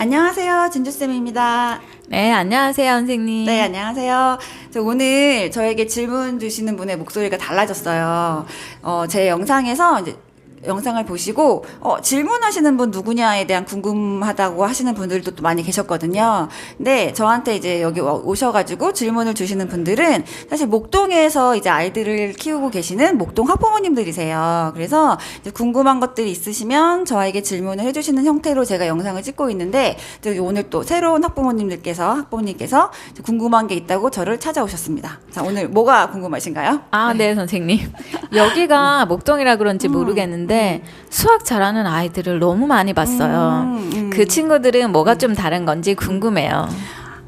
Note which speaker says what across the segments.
Speaker 1: 안녕하세요. 진주쌤입니다.
Speaker 2: 네, 안녕하세요, 선생님.
Speaker 1: 네, 안녕하세요. 저 오늘 저에게 질문 주시는 분의 목소리가 달라졌어요. 어, 제 영상에서 이제 영상을 보시고 어, 질문하시는 분 누구냐에 대한 궁금하다고 하시는 분들도 또 많이 계셨거든요. 근데 저한테 이제 여기 와- 오셔가지고 질문을 주시는 분들은 사실 목동에서 이제 아이들을 키우고 계시는 목동 학부모님들이세요. 그래서 궁금한 것들이 있으시면 저에게 질문을 해주시는 형태로 제가 영상을 찍고 있는데 오늘 또 새로운 학부모님들께서 학부모님께서 궁금한 게 있다고 저를 찾아오셨습니다. 자 오늘 뭐가 궁금하신가요?
Speaker 2: 아, 네, 선생님. 여기가 목동이라 그런지 모르겠는데 수학 잘하는 아이들을 너무 많이 봤어요.
Speaker 1: 음, 음.
Speaker 2: 그 친구들은 뭐가 좀 다른 건지 궁금해요.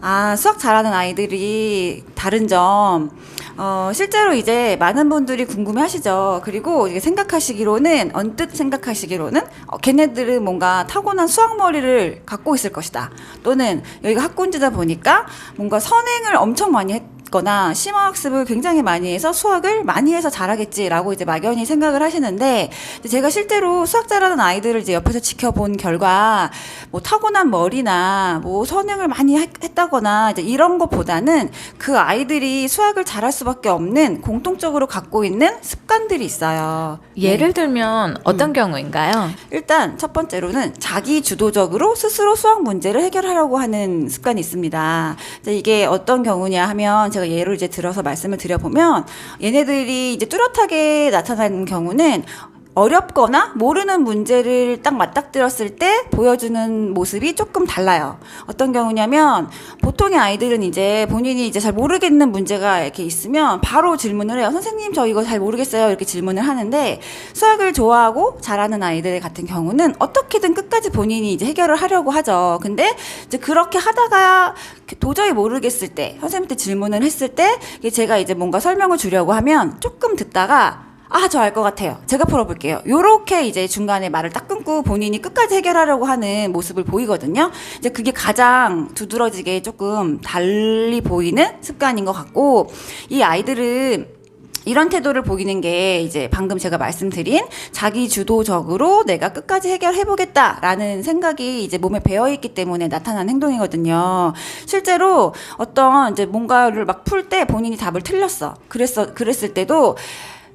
Speaker 1: 아, 수학 잘하는 아이들이 다른 점. 어, 실제로 이제 많은 분들이 궁금해 하시죠. 그리고 이게 생각하시기로는, 언뜻 생각하시기로는, 어, 걔네들은 뭔가 타고난 수학머리를 갖고 있을 것이다. 또는 여기가 학군지다 보니까 뭔가 선행을 엄청 많이 했 거나 심화 학습을 굉장히 많이 해서 수학을 많이 해서 잘하겠지라고 이제 막연히 생각을 하시는데 제가 실제로 수학 잘하는 아이들을 이제 옆에서 지켜본 결과 뭐 타고난 머리나 뭐 선행을 많이 했- 했다거나 이제 이런 것보다는 그 아이들이 수학을 잘할 수밖에 없는 공통적으로 갖고 있는 습관들이 있어요.
Speaker 2: 예를 들면 어떤 경우인가요?
Speaker 1: 일단 첫 번째로는 자기 주도적으로 스스로 수학 문제를 해결하려고 하는 습관이 있습니다. 이게 어떤 경우냐 하면 제가 예를 이제 들어서 말씀을 드려보면 얘네들이 이제 뚜렷하게 나타나는 경우는 어렵거나 모르는 문제를 딱 맞닥뜨렸을 때 보여주는 모습이 조금 달라요. 어떤 경우냐면 보통의 아이들은 이제 본인이 이제 잘 모르겠는 문제가 이렇게 있으면 바로 질문을 해요. 선생님 저 이거 잘 모르겠어요. 이렇게 질문을 하는데 수학을 좋아하고 잘하는 아이들 같은 경우는 어떻게든 끝까지 본인이 이제 해결을 하려고 하죠. 근데 이제 그렇게 하다가 도저히 모르겠을 때 선생님한테 질문을 했을 때 제가 이제 뭔가 설명을 주려고 하면 조금 듣다가 아, 저 알 것 같아요. 제가 풀어볼게요. 요렇게 이제 중간에 말을 딱 끊고 본인이 끝까지 해결하려고 하는 모습을 보이거든요. 이제 그게 가장 두드러지게 조금 달리 보이는 습관인 것 같고, 이 아이들은 이런 태도를 보이는 게 이제 방금 제가 말씀드린 자기 주도적으로 내가 끝까지 해결해 보겠다라는 생각이 이제 몸에 배어 있기 때문에 나타난 행동이거든요. 실제로 어떤 이제 뭔가를 막 풀 때 본인이 답을 틀렸어. 그랬어, 그랬을 때도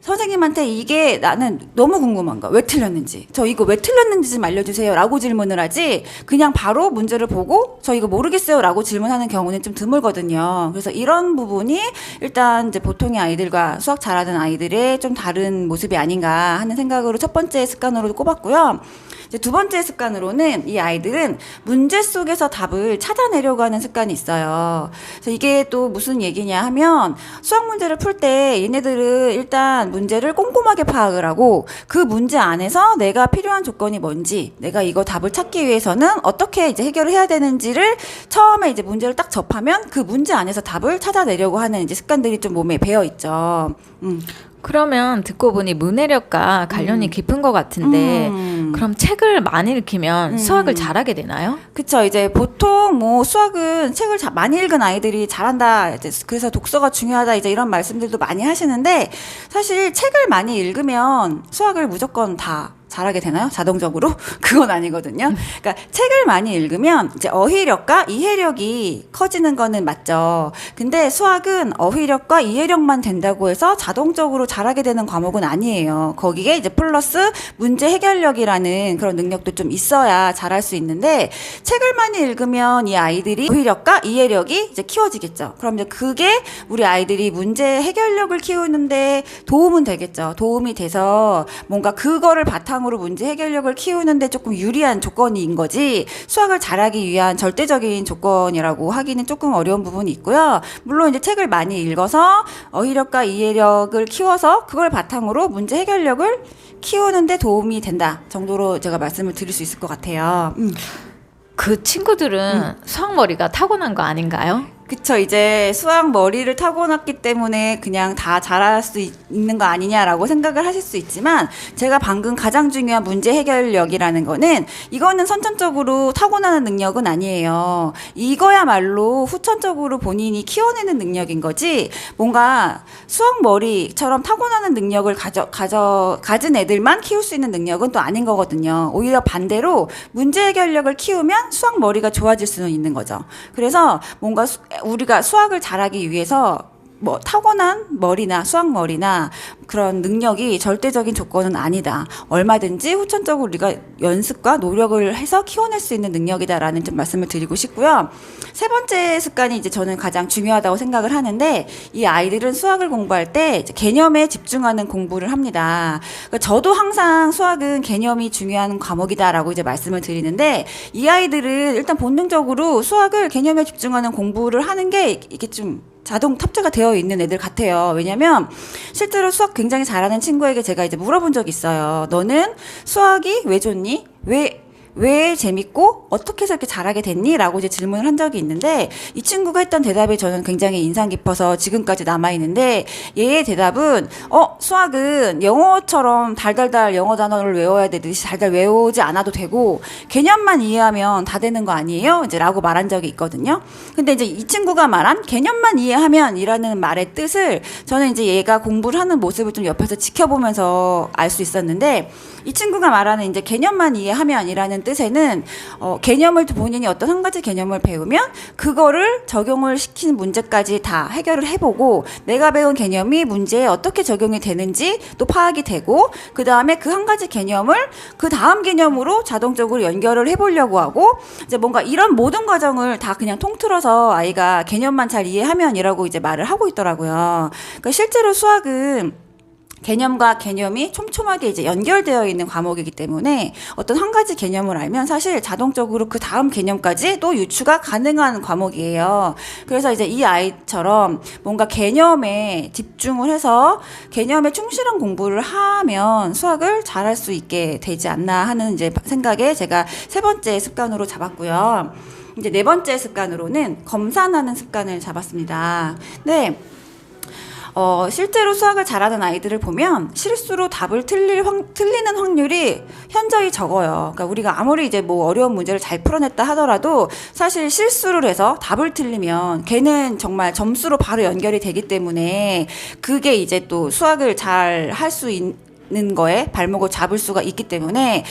Speaker 1: 선생님한테 이게 나는 너무 궁금한 거야. 왜 틀렸는지. 저 이거 왜 틀렸는지 좀 알려주세요. 라고 질문을 하지. 그냥 바로 문제를 보고 저 이거 모르겠어요. 라고 질문하는 경우는 좀 드물거든요. 그래서 이런 부분이 일단 이제 보통의 아이들과 수학 잘하는 아이들의 좀 다른 모습이 아닌가 하는 생각으로 첫 번째 습관으로 꼽았고요. 이제 두 번째 습관으로는 이 아이들은 문제 속에서 답을 찾아내려고 하는 습관이 있어요. 그래서 이게 또 무슨 얘기냐 하면 수학 문제를 풀 때 얘네들은 일단 문제를 꼼꼼하게 파악을 하고 그 문제 안에서 내가 필요한 조건이 뭔지 내가 이거 답을 찾기 위해서는 어떻게 이제 해결을 해야 되는지를 처음에 이제 문제를 딱 접하면 그 문제 안에서 답을 찾아내려고 하는 이제 습관들이 좀 몸에 배어 있죠. 음.
Speaker 2: 그러면 듣고 보니 문해력과 관련이 깊은 것 같은데
Speaker 1: 음.
Speaker 2: 그럼 책을 많이 읽히면 수학을 잘하게 되나요?
Speaker 1: 그쵸. 이제 보통 뭐 수학은 책을 자- 많이 읽은 아이들이 잘한다. 이제 그래서 독서가 중요하다. 이제 이런 말씀들도 많이 하시는데 사실 책을 많이 읽으면 수학을 무조건 다 잘하게 되나요? 자동적으로? 그건 아니거든요. 그러니까 책을 많이 읽으면 이제 어휘력과 이해력이 커지는 거는 맞죠. 근데 수학은 어휘력과 이해력만 된다고 해서 자동적으로 잘하게 되는 과목은 아니에요. 거기에 이제 플러스 문제 해결력이라는 그런 능력도 좀 있어야 잘할 수 있는데 책을 많이 읽으면 이 아이들이 어휘력과 이해력이 이제 키워지겠죠. 그럼 이제 그게 우리 아이들이 문제 해결력을 키우는데 도움은 되겠죠. 도움이 돼서 뭔가 그거를 바탕 으로 문제 해결력을 키우는데 조금 유리한 조건인 거지 수학을 잘하기 위한 절대적인 조건이라고 하기는 조금 어려운 부분이 있고요. 물론 이제 책을 많이 읽어서 어휘력과 이해력을 키워서 그걸 바탕으로 문제 해결력을 키우는데 도움이 된다 정도로 제가 말씀을 드릴 수 있을 것 같아요. 음.
Speaker 2: 그 친구들은 수학 머리가 타고난 거 아닌가요?
Speaker 1: 그쵸 이제 수학 머리를 타고났기 때문에 그냥 다 잘할 수 있, 는거 아니냐라고 생각을 하실 수 있지만 제가 방금 가장 중요한 문제 해결력이라는 거는 이거는 선천적으로 타고나는 능력은 아니에요. 이거야말로 후천적으로 본인이 키워내는 능력인 거지 뭔가 수학 머리처럼 타고나는 능력을 가져 가져 가진 애들만 키울 수 있는 능력은 또 아닌 거거든요. 오히려 반대로 문제 해결력을 키우면 수학 머리가 좋아질 수는 있는 거죠. 그래서 뭔가 수- 우리가 수학을 잘하기 위해서 뭐 타고난 머리나 수학 머리나 그런 능력이 절대적인 조건은 아니다. 얼마든지 후천적으로 우리가 연습과 노력을 해서 키워낼 수 있는 능력이다라는 좀 말씀을 드리고 싶고요. 세 번째 습관이 이제 저는 가장 중요하다고 생각을 하는데 이 아이들은 수학을 공부할 때 개념에 집중하는 공부를 합니다. 그러니까 저도 항상 수학은 개념이 중요한 과목이다라고 이제 말씀을 드리는데 이 아이들은 일단 본능적으로 수학을 개념에 집중하는 공부를 하는 게 이게 좀 자동 탑재가 되어 있는 애들 같아요. 왜냐면 실제로 수학 굉장히 잘하는 친구에게 제가 이제 물어본 적이 있어요. 너는 수학이 왜 좋니? 왜 왜 재밌고 어떻게 해서 이렇게 잘하게 됐니? 라고 이제 질문을 한 적이 있는데 이 친구가 했던 대답이 저는 굉장히 인상 깊어서 지금까지 남아 있는데 얘의 대답은 어 수학은 영어처럼 달달달 영어 단어를 외워야 되듯이 달달 외우지 않아도 되고 개념만 이해하면 다 되는 거 아니에요? 이제 라고 말한 적이 있거든요. 근데 이제 이 친구가 말한 개념만 이해하면 이라는 말의 뜻을 저는 이제 얘가 공부를 하는 모습을 좀 옆에서 지켜보면서 알 수 있었는데 이 친구가 말하는 이제 개념만 이해하면 이라는 뜻에는 어, 개념을 본인이 어떤 한 가지 개념을 배우면 그거를 적용을 시키는 문제까지 다 해결을 해보고 내가 배운 개념이 문제에 어떻게 적용이 되는지 또 파악이 되고 그 다음에 그 한 가지 개념을 그 다음 개념으로 자동적으로 연결을 해보려고 하고 이제 뭔가 이런 모든 과정을 다 그냥 통틀어서 아이가 개념만 잘 이해하면이라고 이제 말을 하고 있더라고요. 그러니까 실제로 수학은 개념과 개념이 촘촘하게 이제 연결되어 있는 과목이기 때문에 어떤 한 가지 개념을 알면 사실 자동적으로 그 다음 개념까지 또 유추가 가능한 과목이에요. 그래서 이제 이 아이처럼 뭔가 개념에 집중을 해서 개념에 충실한 공부를 하면 수학을 잘할 수 있게 되지 않나 하는 이제 생각에 제가 세 번째 습관으로 잡았고요. 이제 네 번째 습관으로는 검산하는 습관을 잡았습니다. 네. 어, 실제로 수학을 잘하는 아이들을 보면 실수로 답을 틀릴 확, 틀리는 확률이 현저히 적어요. 그러니까 우리가 아무리 이제 뭐 어려운 문제를 잘 풀어냈다 하더라도 사실 실수를 해서 답을 틀리면 걔는 정말 점수로 바로 연결이 되기 때문에 그게 이제 또 수학을 잘 할 수 있는 거에 발목을 잡을 수가 있기 때문에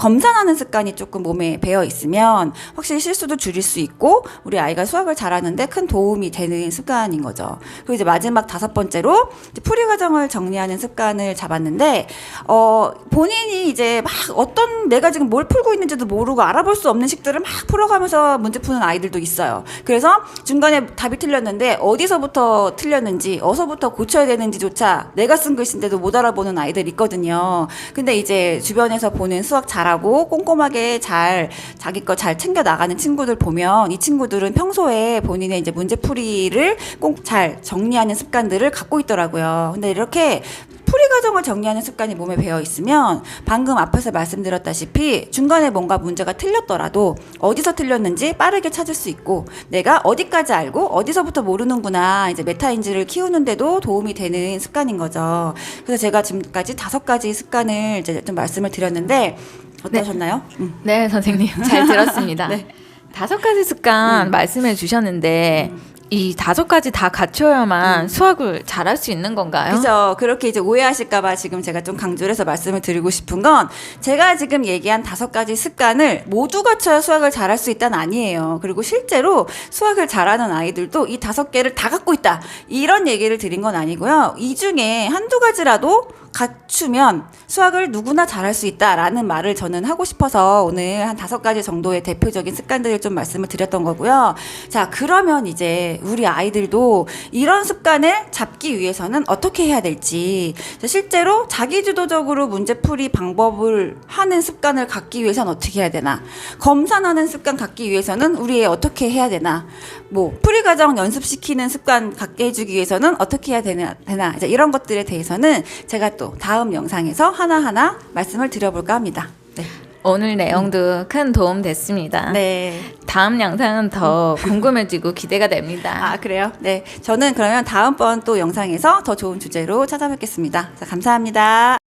Speaker 1: 검산하는 습관이 조금 몸에 배어 있으면 확실히 실수도 줄일 수 있고 우리 아이가 수학을 잘하는데 큰 도움이 되는 습관인 거죠. 그리고 이제 마지막 다섯 번째로 이제 풀이 과정을 정리하는 습관을 잡았는데 어 본인이 이제 막 어떤 내가 지금 뭘 풀고 있는지도 모르고 알아볼 수 없는 식들을 막 풀어가면서 문제 푸는 아이들도 있어요. 그래서 중간에 답이 틀렸는데 어디서부터 틀렸는지 어서부터 고쳐야 되는지조차 내가 쓴 글씨인데도 못 알아보는 아이들 있거든요. 근데 이제 주변에서 보는 수학 잘하 고 꼼꼼하게 잘 자기 거 잘 챙겨 나가는 친구들 보면 이 친구들은 평소에 본인의 이제 문제풀이를 꼭 잘 정리하는 습관들을 갖고 있더라고요. 근데 이렇게 풀이 과정을 정리하는 습관이 몸에 배어 있으면 방금 앞에서 말씀드렸다시피 중간에 뭔가 문제가 틀렸더라도 어디서 틀렸는지 빠르게 찾을 수 있고 내가 어디까지 알고 어디서부터 모르는구나 이제 메타인지를 키우는데도 도움이 되는 습관인 거죠. 그래서 제가 지금까지 다섯 가지 습관을 이제 좀 말씀을 드렸는데 어떠셨나요? 음.
Speaker 2: 네, 선생님. 잘 들었습니다.
Speaker 1: 네.
Speaker 2: 다섯 가지 습관 말씀해 주셨는데 이 다섯 가지 다 갖춰야만 수학을 잘할 수 있는 건가요?
Speaker 1: 그죠. 그렇게 이제 오해하실까봐 지금 제가 좀 강조를 해서 말씀을 드리고 싶은 건 제가 지금 얘기한 다섯 가지 습관을 모두 갖춰야 수학을 잘할 수 있다는 아니에요. 그리고 실제로 수학을 잘하는 아이들도 이 다섯 개를 다 갖고 있다. 이런 얘기를 드린 건 아니고요. 이 중에 한두 가지라도 갖추면 수학을 누구나 잘할 수 있다라는 말을 저는 하고 싶어서 오늘 한 다섯 가지 정도의 대표적인 습관들을 좀 말씀을 드렸던 거고요. 자, 그러면 이제 우리 아이들도 이런 습관을 잡기 위해서는 어떻게 해야 될지 자, 실제로 자기주도적으로 문제풀이 방법을 하는 습관을 갖기 위해서는 어떻게 해야 되나 검산하는 습관 갖기 위해서는 우리 애 어떻게 해야 되나 뭐 풀이 과정 연습시키는 습관 갖게 해주기 위해서는 어떻게 해야 되나, 되나 이런 것들에 대해서는 제가 또 다음 영상에서 하나하나 말씀을 드려볼까 합니다. 네.
Speaker 2: 오늘 내용도 큰 도움 됐습니다.
Speaker 1: 네.
Speaker 2: 다음 영상은 더 궁금해지고 기대가 됩니다.
Speaker 1: 아, 그래요? 네. 저는 그러면 다음번 또 영상에서 더 좋은 주제로 찾아뵙겠습니다. 자, 감사합니다.